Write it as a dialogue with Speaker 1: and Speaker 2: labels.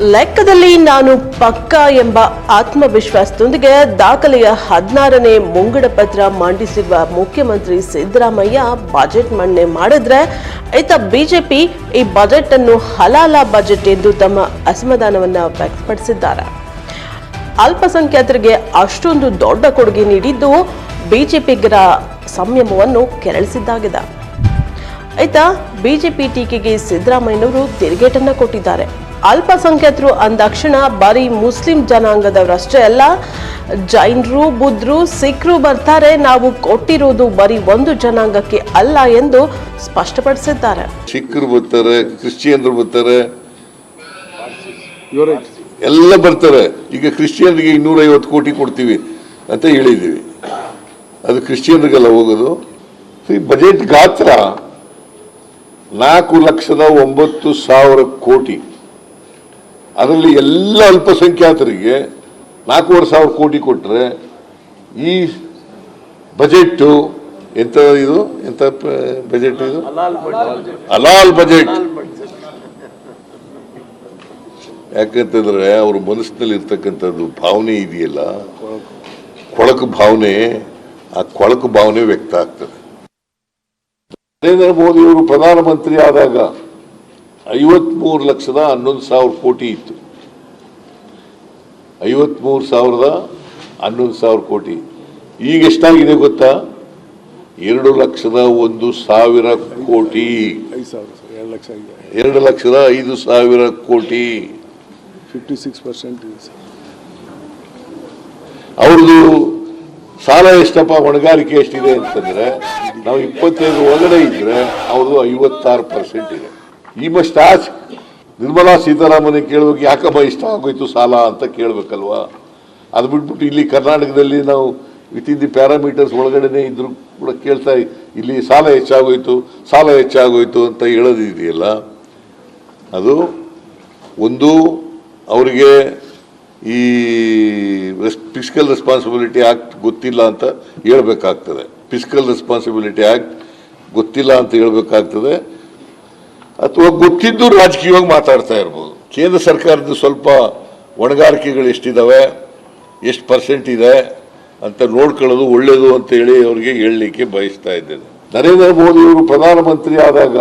Speaker 1: ಲೆಕ್ಕದಲ್ಲಿ ನಾನು ಪಕ್ಕ ಎಂಬ ಆತ್ಮವಿಶ್ವಾಸದೊಂದಿಗೆ ದಾಖಲೆಯ ಹದಿನಾರನೇ ಮುಂಗಡ ಪತ್ರ ಮಂಡಿಸಿರುವ ಮುಖ್ಯಮಂತ್ರಿ ಸಿದ್ದರಾಮಯ್ಯ ಬಜೆಟ್ ಮಂಡನೆ ಮಾಡಿದ್ರೆ ಆಯ್ತ ಬಿಜೆಪಿ ಈ ಬಜೆಟ್ ಅನ್ನು ಹಲಾಲ ಬಜೆಟ್ ಎಂದು ತಮ್ಮ ಅಸಮಾಧಾನವನ್ನು ವ್ಯಕ್ತಪಡಿಸಿದ್ದಾರೆ. ಅಲ್ಪಸಂಖ್ಯಾತರಿಗೆ ಅಷ್ಟೊಂದು ದೊಡ್ಡ ಕೊಡುಗೆ ನೀಡಿದ್ದು ಬಿಜೆಪಿಗರ ಸಂಯಮವನ್ನು ಕೆರಳಿಸಿದ್ದಾಗಿದೆ. ಆಯ್ತಾ ಬಿಜೆಪಿ ಟೀಕೆಗೆ ಸಿದ್ದರಾಮಯ್ಯನವರು ತಿರುಗೇಟನ್ನ ಕೊಟ್ಟಿದ್ದಾರೆ. ಅಲ್ಪಸಂಖ್ಯಾತರು ಅಂದಾಕ್ಷಣ ಬರೀ ಮುಸ್ಲಿಂ ಜನಾಂಗದವರಷ್ಟೇ ಅಲ್ಲ ಜೈನರು ಬುದ್ಧರು ಸಿಖ್ರು ಬರ್ತಾರೆ. ನಾವು ಕೊಟ್ಟಿರೋದು ಬರೀ ಒಂದು ಜನಾಂಗಕ್ಕೆ ಅಲ್ಲ ಎಂದು ಸ್ಪಷ್ಟಪಡಿಸಿದ್ದಾರೆ.
Speaker 2: ಸಿಖ್ರು ಬರ್ತಾರೆ ಕ್ರಿಶ್ಚಿಯನ್ರು ಬರ್ತಾರೆ. ಎಲ್ಲ ಬರ್ತಾರೆ. ಈಗ ಕ್ರಿಶ್ಚಿಯನ್ರಿಗೆ ಇನ್ನೂರೈವತ್ತು ಕೋಟಿ ಕೊಡ್ತೀವಿ ಅಂತ ಹೇಳಿದ್ದೀವಿ. ಅದು ಕ್ರಿಶ್ಚಿಯನ್ರಿಗೆಲ್ಲ ಹೋಗೋದು. ಈ ಬಜೆಟ್ ಗಾತ್ರ ನಾಲ್ಕು ಲಕ್ಷದ ಒಂಬತ್ತು ಸಾವಿರ ಕೋಟಿ. ಅದರಲ್ಲಿ ಎಲ್ಲ ಅಲ್ಪಸಂಖ್ಯಾತರಿಗೆ ನಾಲ್ಕೂವರೆ ಸಾವಿರ ಕೋಟಿ ಕೊಟ್ಟರೆ ಈ ಬಜೆಟ್ಟು ಎಂತ ಇದು? ಎಂತ ಬಜೆಟ್ ಇದು? ಅಲಾಲ್ ಬಜೆಟ್. ಯಾಕಂತಂದ್ರೆ ಅವ್ರ ಮನಸ್ಸಿನಲ್ಲಿ ಇರ್ತಕ್ಕಂಥದ್ದು ಭಾವನೆ ಇದೆಯಲ್ಲ? ಕೊಳಕು ಭಾವನೆ, ಆ ಕೊಳಕು ಭಾವನೆ ವ್ಯಕ್ತ ಆಗ್ತದೆ. ನರೇಂದ್ರ ಮೋದಿಯವರು ಪ್ರಧಾನಮಂತ್ರಿ ಆದಾಗ ಐವತ್ಮೂರು ಲಕ್ಷದ ಹನ್ನೊಂದು ಸಾವಿರ ಕೋಟಿ ಇತ್ತು. ಐವತ್ಮೂರು ಸಾವಿರದ ಹನ್ನೊಂದು ಸಾವಿರ ಕೋಟಿ. ಈಗ ಎಷ್ಟಾಗಿದೆ ಗೊತ್ತಾ? ಎರಡು ಲಕ್ಷದ ಒಂದು ಸಾವಿರ ಕೋಟಿ.
Speaker 3: ಎರಡು
Speaker 2: ಲಕ್ಷದ ಐದು ಸಾವಿರ ಕೋಟಿ.
Speaker 3: ಫಿಫ್ಟಿ ಸಿಕ್ಸ್ ಪರ್ಸೆಂಟ್
Speaker 2: ಅವ್ರದ್ದು ಸಾಲ ಎಷ್ಟಪ್ಪ? ಹೊಣೆಗಾರಿಕೆ ಎಷ್ಟಿದೆ ಅಂತಂದ್ರೆ ನಾವು ಇಪ್ಪತ್ತೈದು ಒಳಗಡೆ ಇದ್ರೆ ಅವ್ರದ್ದು ಐವತ್ತಾರು ಪರ್ಸೆಂಟ್ ಇದೆ. ಈ ಮಸ್ಟ್ ಆಸ್ ನಿರ್ಮಲಾ ಸೀತಾರಾಮನ್ ಕೇಳಬೇಕು ಯಾಕಮ್ಮ ಇಷ್ಟ ಆಗೋಯ್ತು ಸಾಲ ಅಂತ ಕೇಳಬೇಕಲ್ವಾ? ಅದು ಬಿಟ್ಬಿಟ್ಟು ಇಲ್ಲಿ ಕರ್ನಾಟಕದಲ್ಲಿ ನಾವು ವಿತ್ ಇನ್ ದಿ ಪ್ಯಾರಾಮೀಟರ್ಸ್ ಒಳಗಡೆನೆ ಇದ್ರು ಕೂಡ ಕೇಳ್ತಾ ಇಲ್ಲಿ ಸಾಲ ಹೆಚ್ಚಾಗೋಯ್ತು ಸಾಲ ಹೆಚ್ಚಾಗೋಯ್ತು ಅಂತ ಹೇಳೋದಿದೆಯಲ್ಲ? ಅದು ಒಂದು ಅವರಿಗೆ ಈ ಫಿಸಿಕಲ್ ರೆಸ್ಪಾನ್ಸಿಬಿಲಿಟಿ ಆ್ಯಕ್ಟ್ ಗೊತ್ತಿಲ್ಲ ಅಂತ ಹೇಳಬೇಕಾಗ್ತದೆ. ಫಿಸಿಕಲ್ ರೆಸ್ಪಾನ್ಸಿಬಿಲಿಟಿ ಆ್ಯಕ್ಟ್ ಗೊತ್ತಿಲ್ಲ ಅಂತ ಹೇಳ್ಬೇಕಾಗ್ತದೆ. ಅಥವಾ ಗೊತ್ತಿದ್ದು ರಾಜಕೀಯವಾಗಿ ಮಾತಾಡ್ತಾ ಇರ್ಬೋದು. ಕೇಂದ್ರ ಸರ್ಕಾರದ ಸ್ವಲ್ಪ ಹೊಣೆಗಾರಿಕೆಗಳು ಎಷ್ಟಿದಾವೆ, ಎಷ್ಟು ಪರ್ಸೆಂಟ್ ಇದೆ ಅಂತ ನೋಡ್ಕೊಳ್ಳೋದು ಒಳ್ಳೇದು ಅಂತ ಹೇಳಿ ಅವರಿಗೆ ಹೇಳಲಿಕ್ಕೆ ಬಯಸ್ತಾ ಇದ್ದೇನೆ. ನರೇಂದ್ರ ಮೋದಿ ಅವರು ಪ್ರಧಾನಮಂತ್ರಿ ಆದಾಗ